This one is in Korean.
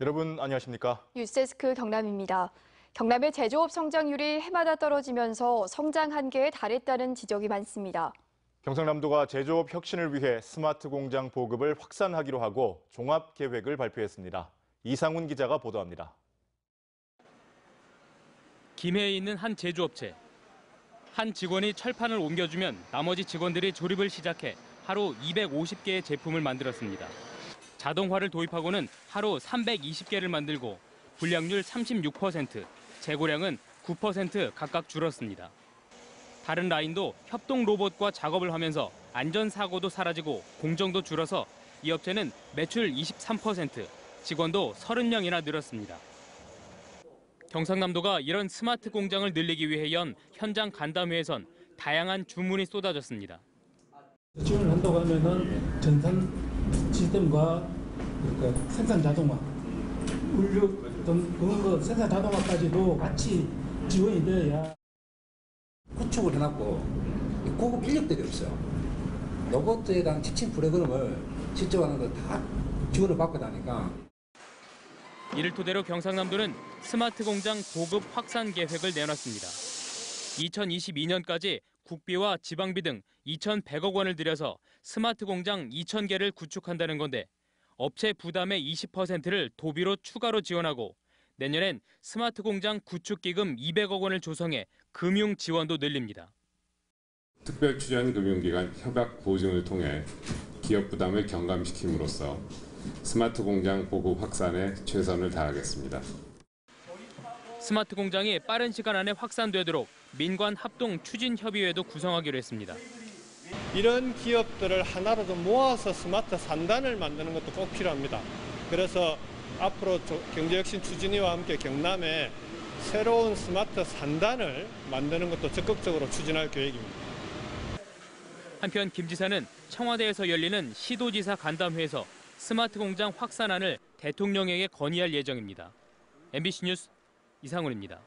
여러분 안녕하십니까? 뉴스데스크 경남입니다. 경남의 제조업 성장률이 해마다 떨어지면서 성장 한계에 달했다는 지적이 많습니다. 경상남도가 제조업 혁신을 위해 스마트 공장 보급을 확산하기로 하고 종합 계획을 발표했습니다. 이상훈 기자가 보도합니다. 김해에 있는 한 제조업체. 한 직원이 철판을 옮겨주면 나머지 직원들이 조립을 시작해 하루 250개의 제품을 만들었습니다. 자동화를 도입하고는 하루 320개를 만들고 불량률 36%, 재고량은 9% 각각 줄었습니다. 다른 라인도 협동 로봇과 작업을 하면서 안전사고도 사라지고 공정도 줄어서 이 업체는 매출 23%, 직원도 30명이나 늘었습니다. 경상남도가 이런 스마트 공장을 늘리기 위해 연 현장 간담회에선 다양한 주문이 쏟아졌습니다. 지원을 한다고 하면은 전산 시스템과 그러니까 생산 자동화, 물류 등 그런 거 생산 자동화까지도 같이 지원이 되어야 구축을 해놨고 이 고급 인력들이 없어요. 로봇에 대한 지침 프로그램을 실제하는 걸 다 지원을 받고 나니까 이를 토대로 경상남도는 스마트 공장 보급 확산 계획을 내놨습니다. 2022년까지 국비와 지방비 등 2,100억 원을 들여서 스마트 공장 2,000개를 구축한다는 건데 업체 부담의 20%를 도비로 추가로 지원하고 내년엔 스마트 공장 구축 기금 200억 원을 조성해 금융 지원도 늘립니다. 특별 출연 금융기관 협약 보증을 통해 기업 부담을 경감시킴으로써 스마트 공장 보급 확산에 최선을 다하겠습니다. 스마트 공장이 빠른 시간 안에 확산되도록 민관 합동 추진 협의회도 구성하기로 했습니다. 이런 기업들을 하나로 좀 모아서 스마트 산단을 만드는 것도 꼭 필요합니다. 그래서 앞으로 조- 경제혁신 추진위와 함께 경남에 새로운 스마트 산단을 만드는 것도 적극적으로 추진할 계획입니다. 한편 김 지사는 청와대에서 열리는 시도지사 간담회에서 스마트 공장 확산안을 대통령에게 건의할 예정입니다. MBC 뉴스 이상훈입니다.